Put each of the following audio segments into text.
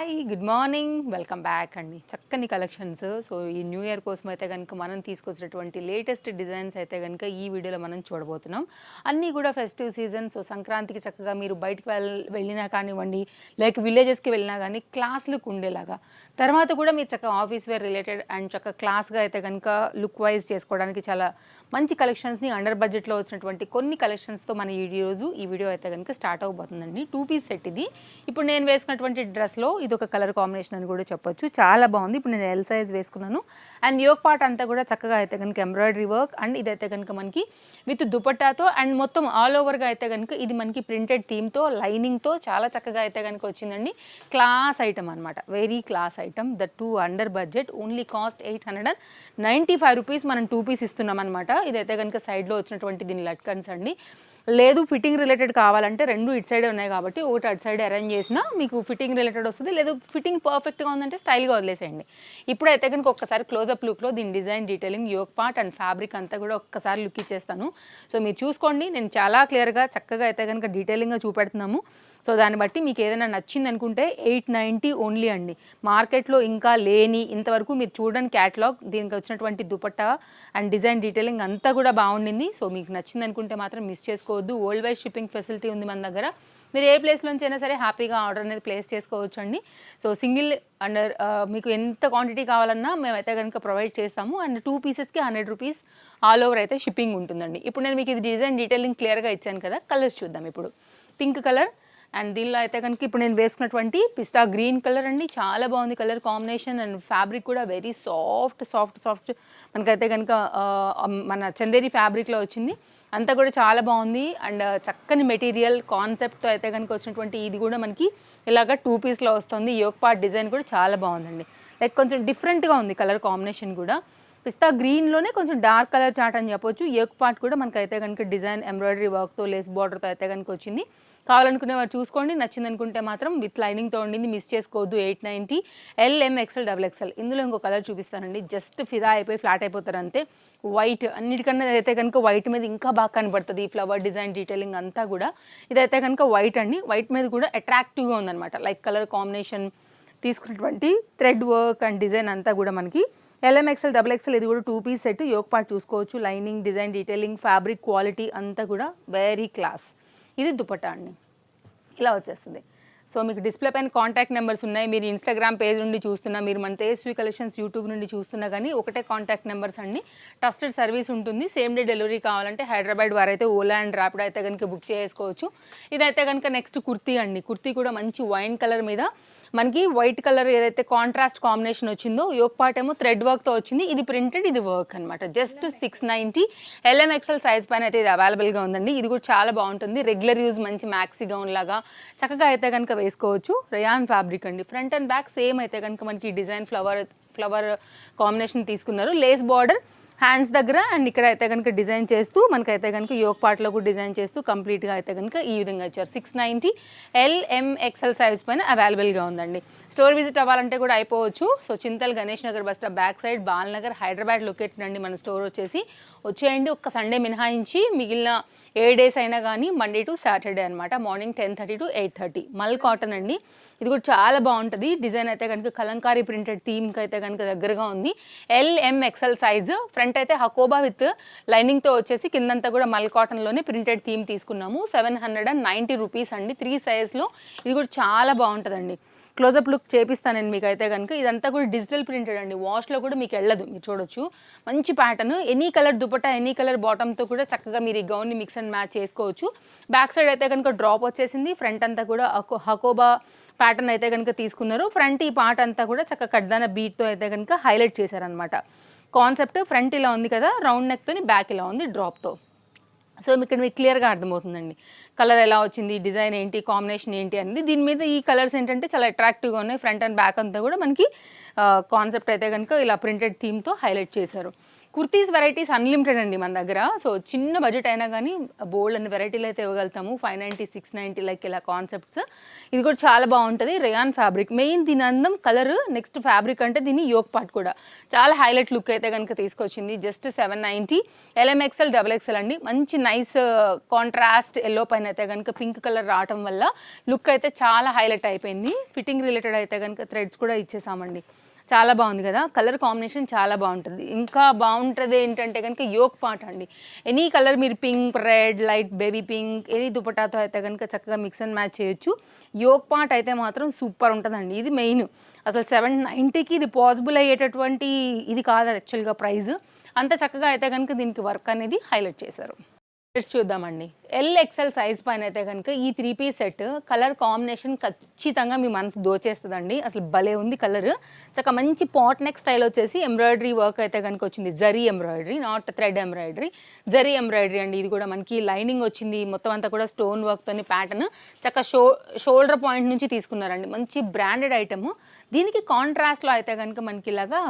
Hi good morning welcome back అండి. చక్కని collections so ఈ న్యూ ఇయర్ కోసం అయితే కనుక మనం తీసుకొచ్చినటువంటి లేటెస్ట్ డిజైన్స్ అయితే కనుక ఈ వీడియోలో మనం చూడబోతున్నాం. అన్నీ కూడా ఫెస్టివ్ సీజన్ సో సంక్రాంతికి చక్కగా మీరు బయటకు వెళ్ వెళ్ళినా కానివ్వండి లైక్ విలేజెస్కి వెళ్ళినా కానీ క్లాస్ లుక్ ఉండేలాగా. తర్వాత కూడా మీరు చక్కగా ఆఫీస్ వేర్ రిలేటెడ్ అండ్ చక్కగా క్లాస్గా అయితే కనుక లుక్ వైజ్ చేసుకోవడానికి చాలా మంచి కలెక్షన్స్ని అండర్ బడ్జెట్లో వచ్చినటువంటి కొన్ని కలెక్షన్స్తో మన ఈరోజు ఈ వీడియో అయితే కనుక స్టార్ట్ అవబోతుందండి. టూ పీస్ సెట్ ఇది. ఇప్పుడు నేను వేసుకున్నటువంటి డ్రెస్లో ఇది ఒక కలర్ కాంబినేషన్ అని కూడా చెప్పొచ్చు. చాలా బాగుంది. ఇప్పుడు నేను ఎల్ సైజ్ వేసుకున్నాను. అండ్ యోగ్ పార్ట్ అంతా కూడా చక్కగా అయితే కనుక ఎంబ్రాయిడరీ వర్క్ అండ్ ఇదైతే కనుక మనకి విత్ దుపట్టాతో అండ్ మొత్తం ఆల్ ఓవర్గా అయితే కనుక ఇది మనకి ప్రింటెడ్ థీమ్తో లైనింగ్తో చాలా చక్కగా అయితే కనుక వచ్చిందండి. క్లాస్ ఐటమ్ అనమాట very class item the too under budget only cost eight hundred and ninety five rupees మనం టూ పీస్ ఇస్తున్నాం అనమాట ఇదైతే కనుక సైడ్లో వచ్చినటువంటి దీని లట్కన్స్ అండి. లేదు ఫిట్టింగ్ రిలేటెడ్ కావాలంటే రెండు ఇటు సైడే ఉన్నాయి కాబట్టి ఒకటి అటు సైడ్ అరేంజ్ చేసినా మీకు ఫిట్టింగ్ రిలేటెడ్ వస్తుంది. లేదు ఫిట్టింగ్ పర్ఫెక్ట్గా ఉందంటే స్టైల్గా వదిలేసేయండి. ఇప్పుడైతే కనుక ఒక్కసారి క్లోజప్ లుక్లో దీని design detailing yoke part and fabric అంతా కూడా ఒక్కసారి లుక్ ఇచ్చేస్తాను. సో మీరు చూసుకోండి. నేను చాలా క్లియర్గా చక్కగా అయితే కనుక డీటెయిలింగ్గా చూపెడుతున్నాము. సో దాన్ని బట్టి మీకు ఏదైనా నచ్చింది అనుకుంటే ఎయిట్ నైంటీ ఓన్లీ అండి. మార్కెట్లో ఇంకా లేని ఇంతవరకు మీరు చూడండి క్యాటలాగ్ దీనికి వచ్చినటువంటి దుపట్టా అండ్ డిజైన్ డీటెయిలింగ్ అంతా కూడా బాగుండింది. సో మీకు నచ్చింది అనుకుంటే మాత్రం మిస్ చేసుకోవద్దు. ఓల్డ్ వైజ్ షిప్పింగ్ ఫెసిలిటీ ఉంది మన దగ్గర. మీరు ఏ ప్లేస్లోంచి అయినా సరే హ్యాపీగా ఆర్డర్ అనేది ప్లేస్ చేసుకోవచ్చు అండి. సో సింగిల్ అండర్ మీకు ఎంత క్వాంటిటీ కావాలన్నా మేమైతే కనుక ప్రొవైడ్ చేస్తాము. అండ్ టూ పీసెస్కి హండ్రెడ్ రూపీస్ ఆల్ ఓవర్ అయితే షిప్పింగ్ ఉంటుందండి. ఇప్పుడు నేను మీకు ఇది డిజైన్ డీటెయిలింగ్ క్లియర్గా ఇచ్చాను కదా కలర్స్ చూద్దాం ఇప్పుడు. పింక్ కలర్ అండ్ దీనిలో అయితే కనుక ఇప్పుడు నేను వేసుకున్నటువంటి పిస్తా గ్రీన్ కలర్ అండి. చాలా బాగుంది కలర్ కాంబినేషన్ అండ్ ఫ్యాబ్రిక్ కూడా వెరీ సాఫ్ట్ సాఫ్ట్ సాఫ్ట్. మనకైతే కనుక మన చందేరి ఫ్యాబ్రిక్లో వచ్చింది. అంతా కూడా చాలా బాగుంది. అండ్ చక్కని మెటీరియల్ కాన్సెప్ట్తో అయితే కనుక వచ్చినటువంటి ఇది కూడా మనకి ఇలాగ టూ పీస్లో వస్తుంది. యోగ్ పార్ట్ డిజైన్ కూడా చాలా బాగుందండి. లైక్ కొంచెం డిఫరెంట్గా ఉంది కలర్ కాంబినేషన్ కూడా. పిస్తా గ్రీన్లోనే కొంచెం డార్క్ కలర్ చాట్ అని చెప్పొచ్చు. ఏక్ పార్ట్ కూడా మనకైతే కనుక డిజైన్ ఎంబ్రాయిడరీ వర్క్తో లేస్ బార్డర్తో అయితే కనుక వచ్చింది. కావాలనుకునే వారు చూసుకోండి. నచ్చింది అనుకుంటే మాత్రం విత్ లైనింగ్తో ఉండింది. మిస్ చేసుకోవద్దు. Eight ninety L M XL double XL ఇందులో ఇంకో కలర్ చూపిస్తానండి. జస్ట్ ఫిదా అయిపోయి ఫ్లాట్ అయిపోతారు అంతే. వైట్ అన్నిటికన్నా అయితే కనుక వైట్ మీద ఇంకా బాగా కనబడుతుంది ఈ ఫ్లవర్ డిజైన్ డీటెయిలింగ్ అంతా కూడా. ఇదైతే కనుక వైట్ అండి. వైట్ మీద కూడా అట్రాక్టివ్గా ఉందన్నమాట. లైక్ కలర్ కాంబినేషన్ తీసుకున్నటువంటి థ్రెడ్ వర్క్ అండ్ డిజైన్ అంతా కూడా మనకి L M XL double XL ఇది కూడా two piece set yoke part చూసుకోవచ్చు. Lining design detailing fabric quality అంతా కూడా వెరీ క్లాస్ ఇది దుపట్టా అండి. ఇలా వచ్చేస్తుంది. సో మీకు డిస్ప్లే పైన కాంటాక్ట్ నెంబర్స్ ఉన్నాయి. మీరు ఇన్స్టాగ్రామ్ పేజ్ నుండి చూస్తున్నా మీరు మన తేజస్వి కలెక్షన్స్ యూట్యూబ్ నుండి చూస్తున్నా కానీ ఒకటే కాంటాక్ట్ నెంబర్స్ అండి. ట్రస్టెడ్ సర్వీస్ ఉంటుంది. సేమ్ డే డెలివరీ కావాలంటే హైదరాబాద్ వారైతే ఓలా అండ్ ర్యాపిడ్ అయితే కనుక బుక్ చేసుకోవచ్చు. ఇదైతే కనుక నెక్స్ట్ కుర్తీ అండి. కుర్తీ కూడా మంచి వైన్ కలర్ మీద మనకి వైట్ కలర్ ఏదైతే కాంట్రాస్ట్ కాంబినేషన్ వచ్చిందో యోక్ పార్ట్ ఏమో థ్రెడ్ వర్క్తో వచ్చింది. ఇది ప్రింటెడ్ ఇది వర్క్ అనమాట just six ninety L M XL size పైన అయితే ఇది అవైలబుల్గా ఉందండి. ఇది కూడా చాలా బాగుంటుంది. రెగ్యులర్ యూజ్ మంచి మ్యాక్సీ గౌన్ లాగా. చక్కగా అయితే కనుక వేసుకోవచ్చు. రయాన్ ఫ్యాబ్రిక్ అండి. ఫ్రంట్ అండ్ బ్యాక్ సేమ్ అయితే కనుక మనకి డిజైన్ ఫ్లవర్ ఫ్లవర్ కాంబినేషన్ తీసుకున్నారు. లేస్ బార్డర్ హ్యాండ్స్ దగ్గర అండ్ ఇక్కడ అయితే కనుక డిజైన్ చేస్తూ మనకైతే కనుక యోగ్ పార్ట్లో కూడా డిజైన్ చేస్తూ కంప్లీట్గా అయితే కనుక ఈ విధంగా ఇచ్చారు. సిక్స్ నైంటీ ఎల్ఎంఎక్సెల్ సైజ్ పైన అవైలబుల్గా ఉందండి. స్టోర్ విజిట్ అవ్వాలంటే కూడా అయిపోవచ్చు. So Chintal Ganesh Nagar bus stop back side Balnagar Hyderabad located అండి మన స్టోర్ వచ్చేసి. వచ్చేయండి ఒక్క సండే మినహాయించి మిగిలిన ఏ డేస్ అయినా కానీ మండే టు సాటర్డే అనమాట morning ten thirty to eight thirty. Mul cotton అండి. ఇది కూడా చాలా బాగుంటుంది. డిజైన్ అయితే కనుక కలంకారీ ప్రింటెడ్ థీమ్కి అయితే కనుక దగ్గరగా ఉంది. LM XL size. ఫ్రంట్ అయితే హకోబా విత్ లైనింగ్తో వచ్చేసి కిందంతా కూడా మల్ కాటన్లోనే ప్రింటెడ్ థీమ్ తీసుకున్నాము. Seven hundred and ninety rupees అండి. త్రీ సైజ్లో. ఇది కూడా చాలా బాగుంటుందండి. క్లోజప్ లుక్ చేపిస్తానండి మీకు అయితే కనుక ఇదంతా కూడా డిజిటల్ ప్రింటెడ్ అండి. వాష్లో కూడా మీకు వెళ్ళదు మీరు చూడొచ్చు. మంచి pattern any colour dupatta any colour బాటమ్తో కూడా చక్కగా మీరు ఈ గౌన్ని మిక్స్ అండ్ మ్యాచ్ చేసుకోవచ్చు. బ్యాక్ సైడ్ అయితే కనుక డ్రాప్ వచ్చేసింది. ఫ్రంట్ అంతా కూడా హకో- హకోబా ప్యాటర్న్ అయితే కనుక తీసుకున్నారు. ఫ్రంట్ ఈ పార్ట్ అంతా కూడా చక్కగా కడ్దాన బీట్తో అయితే కనుక హైలైట్ చేశారనమాట కాన్సెప్ట్ ఫ్రంట్ ఇలా ఉంది కదా రౌండ్ నెక్తోని బ్యాక్ ఇలా ఉంది డ్రాప్తో సో ఇక్కడ మీకు క్లియర్గా అర్థమవుతుందండి. కలర్ ఎలా వచ్చింది డిజైన్ ఏంటి కాంబినేషన్ ఏంటి అనేది దీని మీద ఈ కలర్స్ ఏంటంటే చాలా అట్రాక్టివ్గా ఉన్నాయి. ఫ్రంట్ అండ్ బ్యాక్ అంతా కూడా మనకి కాన్సెప్ట్ అయితే కనుక ఇలా ప్రింటెడ్ థీమ్తో హైలైట్ చేశారు. కుర్తీస్ వెరైటీస్ అన్లిమిటెడ్ అండి మన దగ్గర. సో చిన్న బడ్జెట్ అయినా కానీ బోల్డ్ అన్ని వెరైటీలు అయితే ఇవ్వగలుగుతాము. Five ninety six ninety like ఇలా కాన్సెప్ట్స్ ఇది కూడా చాలా బాగుంటుంది. రేయాన్ ఫ్యాబ్రిక్ మెయిన్ దీని అందం కలర్ నెక్స్ట్ ఫ్యాబ్రిక్ అంటే దీని యోక్ పార్ట్ కూడా. చాలా హైలైట్ లుక్ అయితే కనుక తీసుకొచ్చింది. Just seven ninety L M XL double XL అండి. మంచి నైస్ కాంట్రాస్ట్ ఎల్లో పైన అయితే కనుక పింక్ కలర్ రావటం వల్ల లుక్ అయితే చాలా హైలైట్ అయిపోయింది. ఫిట్టింగ్ రిలేటెడ్ అయితే కనుక థ్రెడ్స్ కూడా ఇచ్చేసామండి. చాలా బాగుంది కదా. కలర్ కాంబినేషన్ చాలా బాగుంటుంది. ఇంకా బాగుంటుంది ఏంటంటే కనుక యోక్ పార్ట్ అండి. ఎనీ కలర్ మీరు pink red light baby pink any దుపటాతో అయితే కనుక చక్కగా మిక్స్ అండ్ మ్యాచ్ చేయొచ్చు. యోక్ పార్ట్ అయితే మాత్రం సూపర్ ఉంటుందండి. ఇది మెయిన్ అసలు సెవెన్ నైంటీకి ఇది పాసిబుల్ అయ్యేటటువంటి ఇది కాదు యాక్చువల్గా ప్రైజ్ అంత చక్కగా అయితే కనుక దీనికి వర్క్ అనేది హైలైట్ చేశారు. సెట్స్ చూద్దామండి. ఎల్ ఎక్సెల్ సైజ్ పైన అయితే కనుక ఈ three piece set colour combination ఖచ్చితంగా మీ మనసు దోచేస్తుందండి. అసలు భలే ఉంది కలర్ చక్క మంచి పాట్ నెక్ స్టైల్ వచ్చేసి ఎంబ్రాయిడరీ వర్క్ అయితే కనుక వచ్చింది. Zari embroidery knot thread embroidery zari embroidery అండి. ఇది కూడా మనకి లైనింగ్ వచ్చింది. మొత్తం అంతా కూడా స్టోన్ వర్క్తోని ప్యాటర్న్ చక్క షో షోల్డర్ పాయింట్ నుంచి తీసుకున్నారండి. మంచి బ్రాండెడ్ ఐటమ్ దీనికి కాంట్రాస్ట్లో అయితే కనుక మనకి ఇలాగా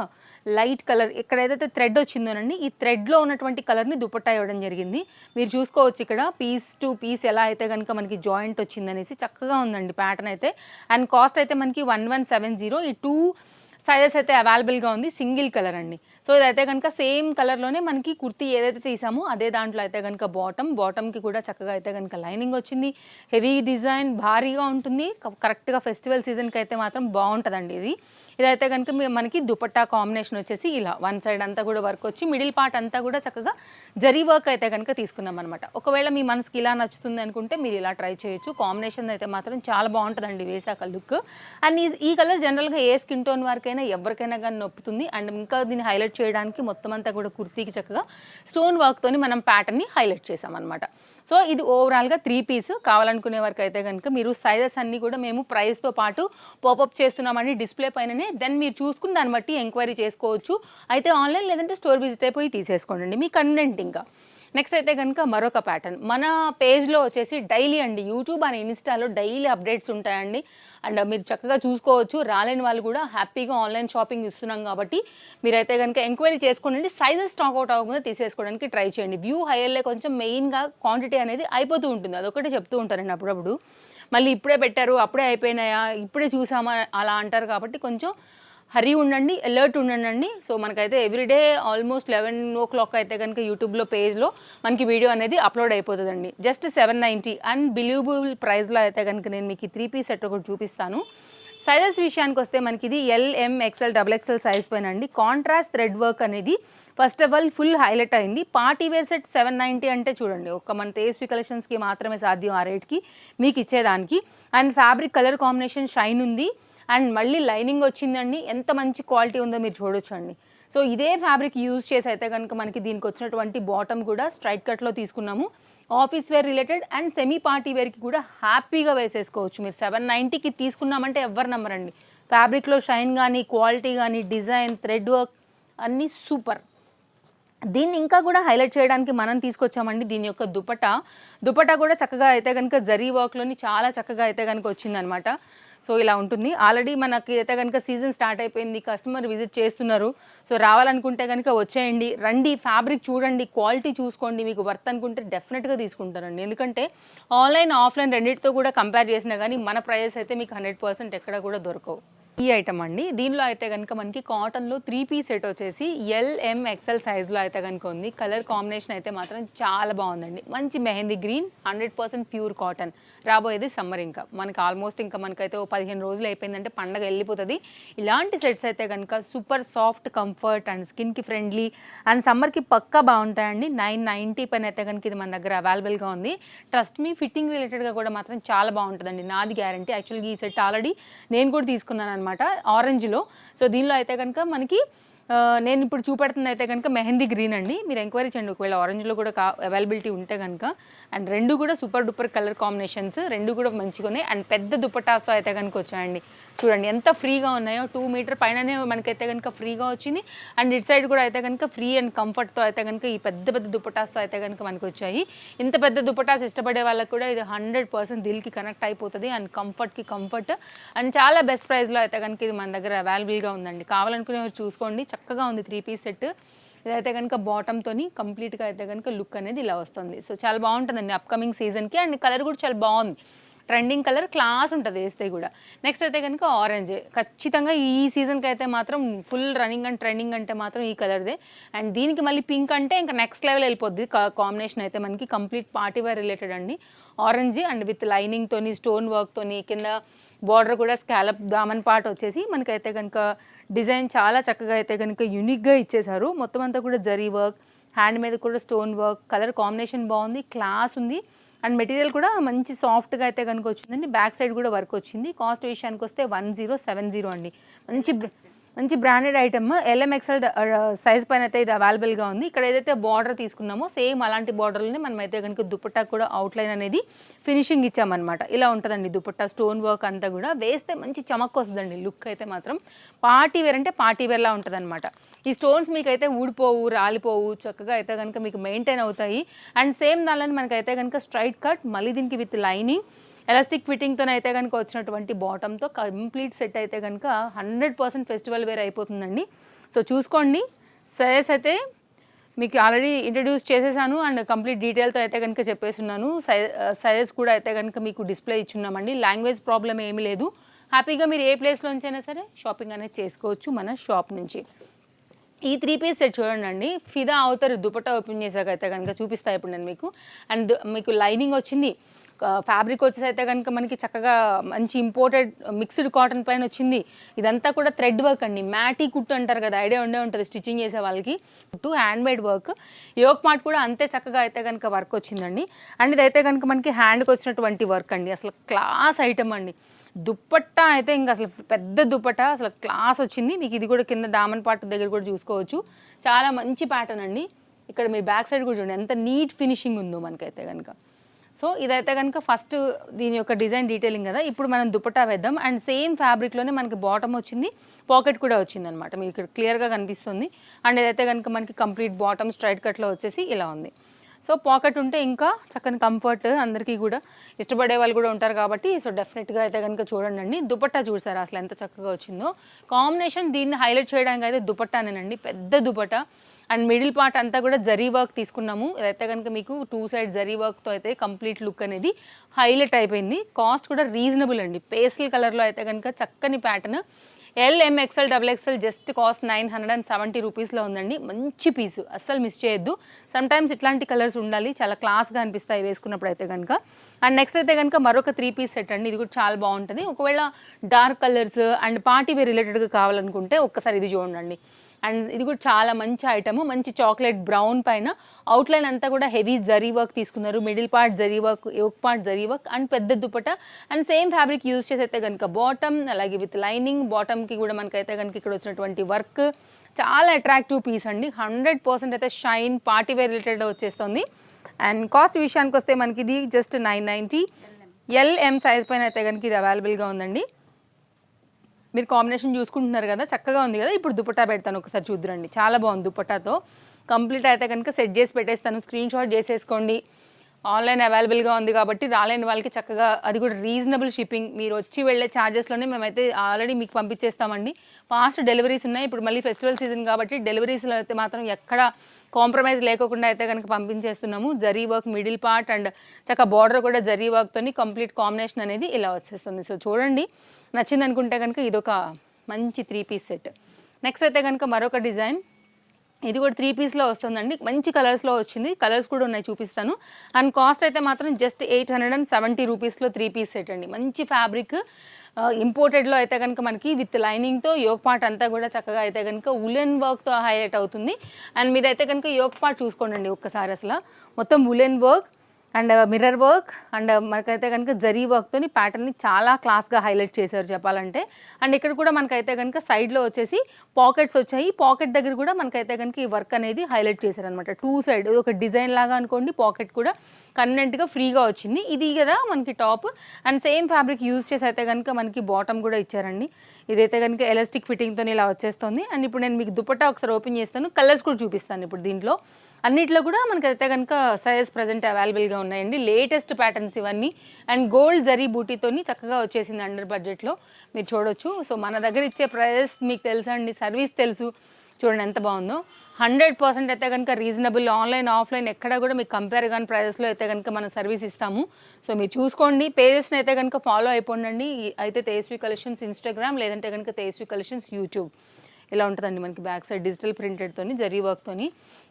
లైట్ కలర్ ఇక్కడ ఏదైతే థ్రెడ్ వచ్చిందోనండి ఈ థ్రెడ్లో ఉన్నటువంటి కలర్ని దుపట్టా ఇవ్వడం జరిగింది. మీరు చూసుకోవచ్చు ఇక్కడ పీస్ టు పీస్ ఎలా అయితే కనుక మనకి జాయింట్ వచ్చిందనేసి చక్కగా ఉందండి ప్యాటర్న్ అయితే. అండ్ కాస్ట్ అయితే మనకి వన్ వన్ సెవెన్ జీరో ఈ టూ సైజెస్ అయితే అవైలబుల్గా ఉంది సింగిల్ కలర్ అండి. సో ఇదైతే కనుక సేమ్ కలర్లోనే మనకి కుర్తీ ఏదైతే తీసామో అదే దాంట్లో అయితే కనుక బాటమ్ బాటమ్కి కూడా చక్కగా అయితే కనుక లైనింగ్ వచ్చింది. హెవీ డిజైన్ భారీగా ఉంటుంది. కరెక్ట్గా ఫెస్టివల్ సీజన్కి అయితే మాత్రం బాగుంటుందండి ఇది. ఇదైతే కనుక మనకి దుపట్టా కాంబినేషన్ వచ్చేసి ఇలా వన్ సైడ్ అంతా కూడా వర్క్ వచ్చి మిడిల్ పార్ట్ అంతా కూడా చక్కగా జరీ వర్క్ అయితే కనుక తీసుకున్నాం అనమాట ఒకవేళ మీ మనసుకి ఇలా నచ్చుతుంది అనుకుంటే మీరు ఇలా ట్రై చేయొచ్చు. కాంబినేషన్ అయితే మాత్రం చాలా బాగుంటుందండి వేసాక లుక్ అండ్ ఈ- ఈ కలర్ జనరల్గా ఏ స్కిన్ టోన్ వరకైనా ఎవరికైనా కానీ నొప్పుతుంది. అండ్ ఇంకా దీన్ని హైలైట్ చేయడానికి మొత్తం అంతా కూడా కుర్తీకి చక్కగా స్టోన్ వర్క్తోని మనం ప్యాటర్న్ని హైలైట్ చేసామన్నమాట సో ఇది ఓవరాల్గా త్రీ పీస్ కావాలనుకునే వరకు అయితే కనుక మీరు సైజెస్ అన్నీ కూడా మేము ప్రైస్తో పాటు పాపప్ చేస్తున్నామని డిస్ప్లే పైననే. దెన్ మీరు చూసుకుని దాన్ని బట్టి ఎంక్వైరీ చేసుకోవచ్చు. అయితే ఆన్లైన్ లేదంటే స్టోర్ విజిట్ అయిపోయి తీసేసుకోండి. మీ కన్వెంట్ ఇంకా. నెక్స్ట్ అయితే కనుక మరొక ప్యాటర్న్ మన పేజ్లో వచ్చేసి డైలీ అండి. యూట్యూబ్ అండ్ ఇన్స్టాలో డైలీ అప్డేట్స్ ఉంటాయండి. అండ్ మీరు చక్కగా చూసుకోవచ్చు. రాలేని వాళ్ళు కూడా హ్యాపీగా ఆన్లైన్ షాపింగ్ ఇస్తున్నాం కాబట్టి మీరైతే కనుక ఎంక్వైరీ చేసుకోండి సైజెస్ స్టాక్ అవుట్ అవ్వకుండా తీసేసుకోవడానికి ట్రై చేయండి. వ్యూ హైయర్లే కొంచెం మెయిన్గా క్వాంటిటీ అనేది అయిపోతూ ఉంటుంది. అదొకటి చెప్తూ ఉంటారండి అప్పుడప్పుడు. మళ్ళీ ఇప్పుడే పెట్టారు అప్పుడే అయిపోయినాయా ఇప్పుడే చూసామా అలా అంటారు కాబట్టి కొంచెం హరీ ఉండండి అలర్ట్ ఉండండి. సో మనకైతే everyday almost eleven o'clock అయితే కనుక యూట్యూబ్లో పేజ్లో మనకి వీడియో అనేది అప్లోడ్ అయిపోతుందండి. జస్ట్ సెవెన్ నైంటీ అన్బిలీవబుల్ ప్రైస్లో అయితే కనుక నేను మీకు త్రీ పీస్ సెట్ ఒకటి చూపిస్తాను. సైజెస్ విషయానికి వస్తే మనకి ఇది L M XL double XL size పైన అండి. కాంట్రాస్ట్ థ్రెడ్ వర్క్ అనేది first of all full highlight అయింది. Party wear set seven ninety అంటే చూడండి. ఒక మన తేజ్వి కలెక్షన్స్కి మాత్రమే సాధ్యం ఆ రేట్కి మీకు ఇచ్చేదానికి. And fabric colour combination shine ఉంది. అండ్ మళ్ళీ లైనింగ్ వచ్చిందండి. ఎంత మంచి క్వాలిటీ ఉందో మీరు చూడొచ్చు అండి సో ఇదే ఫ్యాబ్రిక్ యూజ్ చేసి అయితే కనుక మనకి దీనికి వచ్చినటువంటి బాటమ్ కూడా స్ట్రైట్ కట్లో తీసుకున్నాము. Office wear related and semi party వేర్కి కూడా హ్యాపీగా వేసేసుకోవచ్చు. మీరు సెవెన్ నైంటీకి తీసుకున్నామంటే ఎవరు నమ్మరండి. ఫ్యాబ్రిక్లో షైన్ కానీ క్వాలిటీ కానీ డిజైన్ థ్రెడ్ వర్క్ అన్నీ సూపర్. దీన్ని ఇంకా కూడా హైలైట్ చేయడానికి మనం తీసుకొచ్చామండి దీని యొక్క దుపట దుపట కూడా చక్కగా అయితే కనుక జరీ వర్క్లోని చాలా చక్కగా అయితే కనుక వచ్చిందనమాట. సో ఇలా ఉంటుంది. ఆల్రెడీ మనకి అయితే కనుక సీజన్ స్టార్ట్ అయిపోయింది కస్టమర్ విజిట్ చేస్తున్నారు. సో రావాలనుకుంటే కనుక వచ్చేయండి. రండి ఫ్యాబ్రిక్ చూడండి క్వాలిటీ చూసుకోండి. మీకు వర్త్ అనుకుంటే డెఫినెట్గా తీసుకుంటారండి. ఎందుకంటే ఆన్లైన్ ఆఫ్లైన్ రెండింటితో కూడా కంపేర్ చేసినా కానీ మన ప్రైజెస్ అయితే మీకు హండ్రెడ్ పర్సెంట్ ఎక్కడ కూడా దొరకవు. ఈ ఐటమ్ అండి. దీనిలో అయితే కనుక మనకి కాటన్లో త్రీ పీస్ సెట్ వచ్చేసి ఎల్ఎం ఎక్సెల్ సైజ్లో అయితే కనుక ఉంది. కలర్ కాంబినేషన్ అయితే మాత్రం చాలా బాగుందండి. మంచి mehndi green hundred percent pure cotton రాబోయేది సమ్మర్ ఇంకా. మనకి ఆల్మోస్ట్ ఇంకా మనకైతే ఓ పదిహేను రోజులు అయిపోయిందంటే పండగ వెళ్ళిపోతుంది. ఇలాంటి సెట్స్ అయితే కనుక సూపర్ సాఫ్ట్ కంఫర్ట్ అండ్ స్కిన్కి ఫ్రెండ్లీ అండ్ సమ్మర్కి పక్కా బాగుంటాయండి. నైన్ నైంటీ పైన అయితే కనుక ఇది మన దగ్గర అవైలబుల్గా ఉంది. ట్రస్ట్ మీ ఫిట్టింగ్ రిలేటెడ్గా కూడా మాత్రం చాలా బాగుంటుందండి. నాది గ్యారంటీ యాక్చువల్గా ఈ సెట్ ఆల్రెడీ నేను కూడా తీసుకున్నాను అనమాట ఆరెంజ్లో. సో దీనిలో అయితే కనుక మనకి నేను ఇప్పుడు చూపెడుతుంది అయితే కనుక మెహందీ గ్రీన్ అండి. మీరు ఎంక్వైరీ చేయండి. ఒకవేళ ఆరెంజ్లో కూడా కా అవైలబిలిటీ ఉంటే కనుక అండ్ రెండు కూడా సూపర్ డూపర్ కలర్ కాంబినేషన్స్ రెండు కూడా మంచిగా ఉన్నాయి అండ్ పెద్ద దుప్పటాస్తో అయితే కనుక వచ్చాయండి. చూడండి ఎంత ఫ్రీగా ఉన్నాయో. టూ మీటర్ పైననే మనకైతే కనుక ఫ్రీగా వచ్చింది. అండ్ ఇటు సైడ్ కూడా అయితే కనుక ఫ్రీ అండ్ కంఫర్ట్తో అయితే కనుక ఈ పెద్ద పెద్ద దుపటాస్తో అయితే కనుక మనకు వచ్చాయి ఇంత పెద్ద దుపటాస్ ఇష్టపడే వాళ్ళకి కూడా ఇది హండ్రెడ్ పర్సెంట్ దిల్కి కనెక్ట్ అయిపోతుంది. అండ్ కంఫర్ట్కి కంఫర్ట్. అండ్ చాలా బెస్ట్ ప్రైస్లో అయితే కనుక ఇది మన దగ్గర అవైలబుల్గా ఉందండి. కావాలనుకునే చూసుకోండి. చక్కగా ఉంది త్రీ పీస్ సెట్. ఇదైతే కనుక బాటంతో కంప్లీట్గా అయితే కనుక లుక్ అనేది ఇలా వస్తుంది. సో చాలా బాగుంటుందండి అప్కమింగ్ సీజన్కి అండ్ కలర్ కూడా చాలా బాగుంది. ట్రెండింగ్ కలర్ క్లాస్ ఉంటుంది వేస్తే కూడా. నెక్స్ట్ అయితే కనుక ఆరెంజ్ ఖచ్చితంగా ఈ సీజన్కి అయితే మాత్రం ఫుల్ రన్నింగ్ అండ్ ట్రెండింగ్ అంటే మాత్రం ఈ కలర్దే అండ్ దీనికి మళ్ళీ పింక్ అంటే ఇంకా నెక్స్ట్ లెవెల్ వెళ్ళిపోద్ది. కాంబినేషన్ అయితే మనకి కంప్లీట్ పార్టీ వేర్ రిలేటెడ్ అండి. ఆరెంజ్ అండ్ విత్ లైనింగ్తోని స్టోన్ వర్క్తోని కింద బార్డర్ కూడా స్కాలప్ దామన్ పార్ట్ వచ్చేసి మనకైతే కనుక డిజైన్ చాలా చక్కగా అయితే కనుక యూనిక్గా ఇచ్చేసారు మొత్తం అంతా కూడా జరీ వర్క్ హ్యాండ్ మీద కూడా స్టోన్ వర్క్ కలర్ కాంబినేషన్ బాగుంది క్లాస్ ఉంది. అండ్ మెటీరియల్ కూడా మంచి సాఫ్ట్గా అయితే కనుక వచ్చిందండి. బ్యాక్ సైడ్ కూడా వర్క్ వచ్చింది. కాస్ట్ విషయానికి వస్తే వన్ జీరో సెవెన్ జీరో అండి. మంచి మంచి బ్రాండెడ్ ఐటమ్ ఎల్ఎంఎక్సెల్ సైజ్ పైన అయితే ఇది అవైలబుల్గా ఉంది. ఇక్కడ ఏదైతే బార్డర్ తీసుకున్నామో సేమ్ అలాంటి బార్డర్లోనే మనం అయితే కనుక దుపట్టా కూడా అవుట్లైన్ అనేది ఫినిషింగ్ ఇచ్చామన్నమాట. ఇలా ఉంటుందండి దుపట్టా స్టోన్ వర్క్ అంతా కూడా. వేస్తే మంచి చమక్ వస్తుందండి. లుక్ అయితే మాత్రం పార్టీ వేర్ అంటే పార్టీ వేర్లా ఉంటుందన్నమాట. ఈ స్టోన్స్ మీకు అయితే ఊడిపోవు రాలిపోవు చక్కగా అయితే కనుక మీకు మెయింటైన్ అవుతాయి. అండ్ సేమ్ దానిలో మనకైతే కనుక స్ట్రైట్ కట్ మళ్ళీ దీనికి విత్ లైనింగ్ ఎలాస్టిక్ ఫిట్టింగ్తో అయితే కనుక వచ్చినటువంటి బాటంతో కంప్లీట్ సెట్ అయితే కనుక హండ్రెడ్ పర్సెంట్ ఫెస్టివల్ వేర్ అయిపోతుందండి. సో చూసుకోండి. సైజెస్ అయితే మీకు ఆల్రెడీ ఇంట్రడ్యూస్ చేసేసాను అండ్ కంప్లీట్ డీటెయిల్తో అయితే కనుక చెప్పేస్తున్నాను. సైజెస్ uh, కూడా అయితే కనుక మీకు డిస్ప్లే ఇచ్చున్నామండి. లాంగ్వేజ్ ప్రాబ్లం ఏమీ లేదు. హ్యాపీగా మీరు ఏ ప్లేస్లోంచైనా సరే షాపింగ్ అనేది చేసుకోవచ్చు మన షాప్ నుంచి. ఈ త్రీ పీస్ సెట్ చూడండి ఫిదా అవుతారు దుపట్టా ఓపెన్ చేశాక అయితే కనుక చూపిస్తా ఇప్పుడు నేను మీకు. అండ్ మీకు లైనింగ్ వచ్చింది. ఫ్యాబ్రిక్ వచ్చేసి అయితే కనుక మనకి చక్కగా మంచి ఇంపోర్టెడ్ మిక్స్డ్ కాటన్ పైన వచ్చింది. ఇదంతా కూడా థ్రెడ్ వర్క్ అండి. మ్యాటీ కుట్టు అంటారు కదా ఐడియా ఉండే ఉంటుంది స్టిచ్చింగ్ చేసే వాళ్ళకి. కుట్టు hand made work yoke mat కూడా అంతే చక్కగా అయితే కనుక వర్క్ వచ్చిందండి. అండ్ ఇదైతే కనుక మనకి హ్యాండ్కి వచ్చినటువంటి వర్క్ అండి. అసలు క్లాస్ ఐటమ్ అండి. దుప్పట్టా అయితే ఇంకా అసలు పెద్ద దుప్పట అసలు క్లాస్ వచ్చింది. మీకు ఇది కూడా కింద దామన్ పాట దగ్గర కూడా చూసుకోవచ్చు. చాలా మంచి ప్యాటర్న్ అండి. ఇక్కడ మీరు బ్యాక్ సైడ్ కూడా చూడండి. ఎంత నీట్ ఫినిషింగ్ ఉందో మనకైతే కనుక సో ఇదైతే కనుక ఫస్ట్ దీని యొక్క డిజైన్ డీటెయిలింగ్ కదా. ఇప్పుడు మనం దుపట్టా వేద్దాం. అండ్ సేమ్ ఫ్యాబ్రిక్లోనే మనకి బాటమ్ వచ్చింది. పాకెట్ కూడా వచ్చింది అనమాట మీకు ఇక్కడ క్లియర్గా కనిపిస్తుంది. అండ్ ఇదైతే కనుక మనకి కంప్లీట్ బాటమ్ స్ట్రైట్ కట్లో వచ్చేసి ఇలా ఉంది. సో పాకెట్ ఉంటే ఇంకా చక్కని కంఫర్ట్ అందరికీ కూడా. ఇష్టపడే వాళ్ళు కూడా ఉంటారు కాబట్టి సో డెఫినెట్గా అయితే కనుక చూడండి అండి దుపట్టా చూసారు? అసలు ఎంత చక్కగా వచ్చిందో. కాంబినేషన్ దీన్ని హైలైట్ చేయడానికి అయితే దుపట్టానేనండి. పెద్ద దుపట్టా. అండ్ మిడిల్ పార్ట్ అంతా కూడా జరీ వర్క్ తీసుకున్నాము. అయితే కనుక మీకు టూ సైడ్ జరీ వర్క్తో అయితే కంప్లీట్ లుక్ అనేది హైలైట్ అయిపోయింది. కాస్ట్ కూడా రీజనబుల్ అండి. పేస్టల్ కలర్లో అయితే కనుక చక్కని pattern. L M XL double XL just cost nine hundred and seventy రూపీస్లో ఉందండి. మంచి పీసు. అస్సలు మిస్ చేయొద్దు. సమ్టైమ్స్ ఇట్లాంటి కలర్స్ ఉండాలి. చాలా క్లాస్గా అనిపిస్తాయి వేసుకున్నప్పుడు అయితే కనుక. అండ్ నెక్స్ట్ అయితే కనుక మరొక త్రీ పీస్ సెట్ అండి. ఇది కూడా చాలా బాగుంటుంది. ఒకవేళ dark colours and party wear రిలేటెడ్గా కావాలనుకుంటే ఒక్కసారి ఇది చూడండి. అండ్ ఇది కూడా చాలా మంచి ఐటమ్. మంచి చాక్లెట్ బ్రౌన్ పైన. అవుట్లైన్ అంతా కూడా హెవీ జరీ వర్క్ తీసుకున్నారు. Middle part zari work yoke part zari work and పెద్ద dupatta and same fabric use చేసి అయితే కనుక బాటమ్ అలాగే విత్ లైనింగ్ బాటమ్కి కూడా మనకైతే కనుక ఇక్కడ వచ్చినటువంటి వర్క్. చాలా అట్రాక్టివ్ పీస్ అండి. హండ్రెడ్ పర్సెంట్ అయితే షైన్ పార్టీ వేర్ రిలేటెడ్ వచ్చేస్తుంది. అండ్ కాస్ట్ విషయానికి వస్తే మనకి ఇది just nine ninety L M size పైన అయితే కనుక ఇది అవైలబుల్గా ఉందండి. మీరు కాంబినేషన్ చూసుకుంటున్నారు కదా చక్కగా ఉంది కదా? ఇప్పుడు దుపట్టా పెడతాను ఒకసారి చూద్దురండి. చాలా బాగుంది దుపట్టాతో. కంప్లీట్ అయితే కనుక సెట్ చేసి పెట్టేస్తాను. స్క్రీన్ షాట్ చేసేసుకోండి. ఆన్లైన్ అవైలబుల్గా ఉంది కాబట్టి రాలేని వాళ్ళకి చక్కగా అది కూడా రీజనబుల్ షిప్పింగ్ మీరు వచ్చి వెళ్ళే ఛార్జెస్లోనే మేమైతే ఆల్రెడీ మీకు పంపించేస్తామండి. ఫాస్ట్ డెలివరీస్ ఉన్నాయి. ఇప్పుడు మళ్ళీ ఫెస్టివల్ సీజన్ కాబట్టి డెలివరీస్లో అయితే మాత్రం ఎక్కడ కాంప్రమైజ్ లేకోకుండా అయితే కనుక పంపించేస్తున్నాము. Zari work middle part and చక్క బార్డర్ కూడా జరీ వర్క్తోని కంప్లీట్ కాంబినేషన్ అనేది ఇలా వచ్చేస్తుంది. సో చూడండి. నచ్చింది అనుకుంటే కనుక ఇదొక మంచి త్రీ పీస్ సెట్ నెక్స్ట్ అయితే కనుక మరొక డిజైన్ ఇది కూడా త్రీ పీస్లో వస్తుందండి. మంచి కలర్స్లో వచ్చింది. కలర్స్ కూడా ఉన్నాయి చూపిస్తాను. అండ్ కాస్ట్ అయితే మాత్రం just eight hundred and seventy రూపీస్లో త్రీ పీస్ సెట్ అండి. మంచి ఫ్యాబ్రిక్ ఇంపోర్టెడ్లో అయితే కనుక మనకి విత్ లైనింగ్తో యోగ్ పార్ట్ అంతా కూడా చక్కగా అయితే కనుక ఉలెన్ వర్క్తో హైలైట్ అవుతుంది. అండ్ మీరైతే కనుక యోగ్ పార్ట్ చూసుకోండి ఒక్కసారి అసలు. మొత్తం woollen work and uh, mirror work and uh, మనకైతే కనుక జరీ వర్క్తోని ప్యాటర్న్ని చాలా క్లాస్గా హైలైట్ చేశారు చెప్పాలంటే. అండ్ ఇక్కడ కూడా మనకైతే కనుక సైడ్లో వచ్చేసి పాకెట్స్ వచ్చాయి. పాకెట్ దగ్గర కూడా మనకైతే కనుక ఈ వర్క్ అనేది హైలైట్ చేశారు అనమాట టూ సైడ్ ఒక డిజైన్ లాగా అనుకోండి పాకెట్ కూడా కన్వెంట్గా ఫ్రీగా వచ్చింది. ఇది కదా మనకి top and same fabric use చేసి అయితే కనుక మనకి బాటమ్ కూడా ఇచ్చారండి. ఇదైతే కనుక ఎలాస్టిక్ ఫిట్టింగ్తో ఇలా వచ్చేస్తుంది. అండ్ ఇప్పుడు నేను మీకు దుపట్టా ఒకసారి ఓపెన్ చేస్తాను. కలర్స్ కూడా చూపిస్తాను ఇప్పుడు దీంట్లో. అన్నిట్లో కూడా మనకైతే కనుక సైజెస్ ప్రజెంట్ అవైలబుల్గా ఉన్నాయండి. లేటెస్ట్ ప్యాటర్న్స్ ఇవన్నీ. అండ్ గోల్డ్ జరీ బూటీతోని చక్కగా వచ్చేసింది అండర్ బడ్జెట్లో మీరు చూడొచ్చు. సో మన దగ్గర ఇచ్చే ప్రైజెస్ మీకు తెలుసా అండి? సర్వీస్ తెలుసు. చూడండి ఎంత బాగుందో. హండ్రెడ్ పర్సెంట్ అయితే కనుక రీజనబుల్ ఆన్లైన్ ఆఫ్లైన్ ఎక్కడ కూడా మీకు కంపేర్ కానీ ప్రైజెస్లో అయితే కనుక మనం సర్వీస్ ఇస్తాము. సో మీరు చూసుకోండి పేజెస్ని అయితే కనుక ఫాలో అయిపోండి అయితే తేస్వి కలెక్షన్స్ ఇన్స్టాగ్రామ్ లేదంటే కనుక తేజస్వి కలెక్షన్స్ యూట్యూబ్. ఇలా ఉంటుందండి మనకి బ్యాక్ సైడ్ డిజిటల్ ప్రింటెడ్తో జరీ వర్క్తోని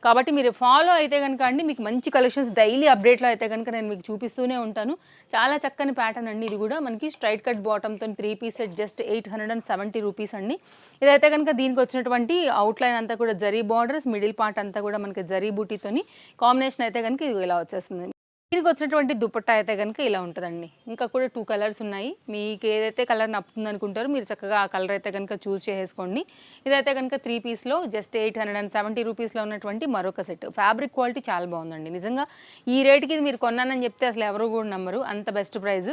కాబట్టి మీరు ఫాలో అయితే కనుక అండి మీకు మంచి కలెక్షన్స్ డైలీ అప్డేట్లో అయితే కనుక నేను మీకు చూపిస్తూనే ఉంటాను. చాలా చక్కని ప్యాటర్న్ అండి ఇది కూడా. మనకి straight cut బాటమ్తో three piece set just eight hundred and seventy rupees అండి. ఇదైతే కనుక దీనికి వచ్చినటువంటి అవుట్లైన్ అంతా కూడా జరీ బార్డర్స్ మిడిల్ పార్ట్ అంతా కూడా మనకి జరీ బూటీతోని కాంబినేషన్ అయితే కనుక ఇది ఇలా వచ్చేస్తుంది. దీనికి వచ్చినటువంటి దుపట్టా అయితే కనుక ఇలా ఉంటుందండి. ఇంకా కూడా టూ కలర్స్ ఉన్నాయి. మీకు ఏదైతే కలర్ నప్పుతుంది అనుకుంటారో మీరు చక్కగా ఆ కలర్ అయితే కనుక చూస్ చేసేసుకోండి. ఇదైతే కనుక three పీస్లో just eight hundred and seventy రూపీస్లో ఉన్నటువంటి మరొక సెట్ ఫ్యాబ్రిక్ క్వాలిటీ చాలా బాగుందండి. నిజంగా ఈ రేట్కి ఇది మీరు కొన్నానని చెప్తే అసలు ఎవరు కూడా నమ్మరు. అంత బెస్ట్ ప్రైస్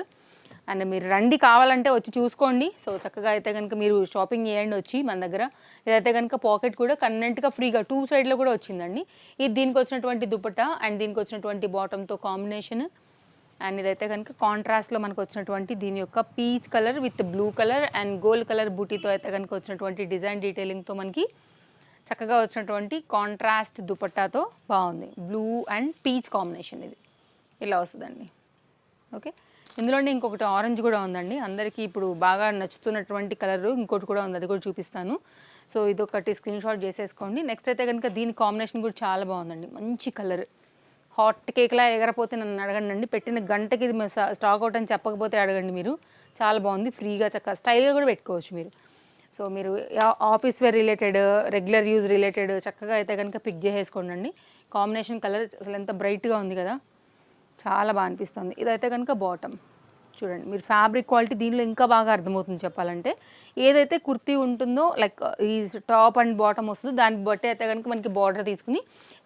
అండ్ మీరు రండి కావాలంటే వచ్చి చూసుకోండి. సో చక్కగా అయితే కనుక మీరు షాపింగ్ చేయండి వచ్చి మన దగ్గర. ఇదైతే కనుక పాకెట్ కూడా కన్వెంట్గా ఫ్రీగా టూ సైడ్లో కూడా వచ్చిందండి. ఇది దీనికి వచ్చినటువంటి దుపట్టా అండ్ దీనికి వచ్చినటువంటి బాటంతో కాంబినేషన్ అండ్ ఇదైతే కనుక కాంట్రాస్ట్లో మనకు వచ్చినటువంటి దీని యొక్క peach colour with blue colour and gold colour బూటీతో అయితే కనుక వచ్చినటువంటి డిజైన్ డీటెయిలింగ్తో మనకి చక్కగా వచ్చినటువంటి కాంట్రాస్ట్ దుపట్టాతో బాగుంది. బ్లూ అండ్ పీచ్ కాంబినేషన్ ఇది. ఇలా వస్తుందండి. ఓకే ఇందులోనే ఇంకొకటి ఆరెంజ్ కూడా ఉందండి. అందరికీ ఇప్పుడు బాగా నచ్చుతున్నటువంటి కలర్ ఇంకోటి కూడా ఉంది. అది కూడా చూపిస్తాను. సో ఇది ఒకటి స్క్రీన్ షాట్ చేసేసుకోండి. నెక్స్ట్ అయితే కనుక దీని కాంబినేషన్ కూడా చాలా బాగుందండి. మంచి కలర్. హాట్ కేక్లా ఎగరపోతే నన్ను అడగండి అండి పెట్టిన గంటకి ఇది స్టాక్ అవుట్ అని చెప్పకపోతే అడగండి మీరు. చాలా బాగుంది. ఫ్రీగా చక్కగా స్టైల్గా కూడా పెట్టుకోవచ్చు మీరు. సో మీరు office wear related regular use related చక్కగా అయితే కనుక పిక్ చేసేసుకోండి కాంబినేషన్ కలర్ అసలు ఎంత బ్రైట్గా ఉంది కదా. చాలా బాగా అనిపిస్తుంది. ఇదైతే కనుక బాటమ్ చూడండి మీరు ఫ్యాబ్రిక్ క్వాలిటీ దీనిలో ఇంకా బాగా అర్థమవుతుంది చెప్పాలంటే. ఏదైతే కుర్తీ ఉంటుందో లైక్ ఈ టాప్ అండ్ బాటమ్ వస్తుందో దాన్ని బట్టి అయితే కనుక మనకి బార్డర్ తీసుకుని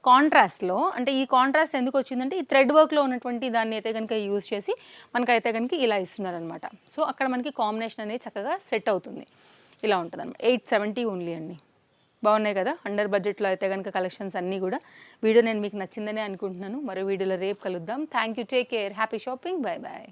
కాంట్రాస్ట్లో అంటే ఈ కాంట్రాస్ట్ ఎందుకు వచ్చిందంటే ఈ థ్రెడ్ వర్క్లో ఉన్నటువంటి దాన్ని అయితే కనుక యూజ్ చేసి మనకైతే కనుక ఇలా ఇస్తున్నారనమాట సో అక్కడ మనకి కాంబినేషన్ అనేది చక్కగా సెట్ అవుతుంది. ఇలా ఉంటుంది అనమాట ఎయిట్ సెవెంటీ ఓన్లీ అండి. బాగున్నాయి కదా? అండర్ బడ్జెట్లో అయితే కనుక కలెక్షన్స్ అన్నీ కూడా. వీడియో నేను మీకు నచ్చిందని అనుకుంటున్నాను. మరో వీడియోలో రేపు కలుద్దాం. Thank you take care happy shopping bye bye